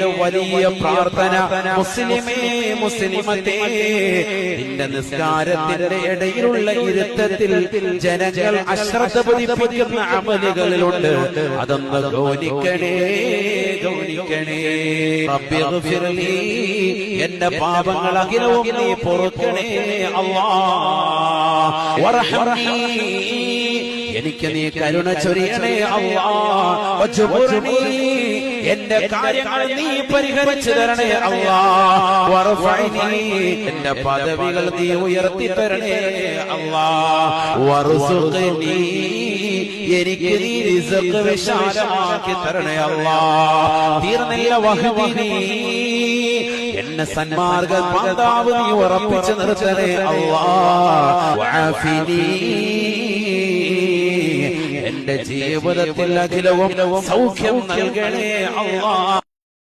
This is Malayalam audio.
ഏഴ് വലിയ പ്രാർത്ഥന മുസ്ലിമേ മുസ്ലിമത്തേ നിന്റെ നിസ്കാരത്തിന്റെ ഇടയിലുള്ള ഇരുത്തത്തിൽ ജനങ്ങൾ അശ്രദ്ധ പതിപ്പിക്കുന്ന അമലുകളിലുണ്ട്. അതൊന്ന് ഗൗനിക്കണേ ഗൗനിക്കണേ. റബ്ബി ഗ്ഫിർലി എന്റെ പാപങ്ങൾ അഖിലവും നീ പൊറുക്കണേ അള്ളാ എനിക്ക് നീ കരുണ ചൊരിയണേ അള്ളാ എന്റെ കാര്യങ്ങൾ നീ പരിഹരിച്ചു തരണേ അല്ലാ വർഫഅനി എന്റെ പദവികൾ നീ ഉയർത്തി തരണേ അല്ലാ വർസുഖനി എനിക്ക് നീ റിസ്ഖ് വിശാലമാക്കി തരണേ അല്ലാ തീർന്നില്ല വഹബിനി എന്നെ സന്മാർഗ മാതാവ് നീ ഉറപ്പിച്ചു നിർത്തണേ അല്ലാ വഅഫിനി എന്റെ ജീവിതത്തിൽ അഖിലവും സൗഖ്യം നൽകണേ അല്ലാ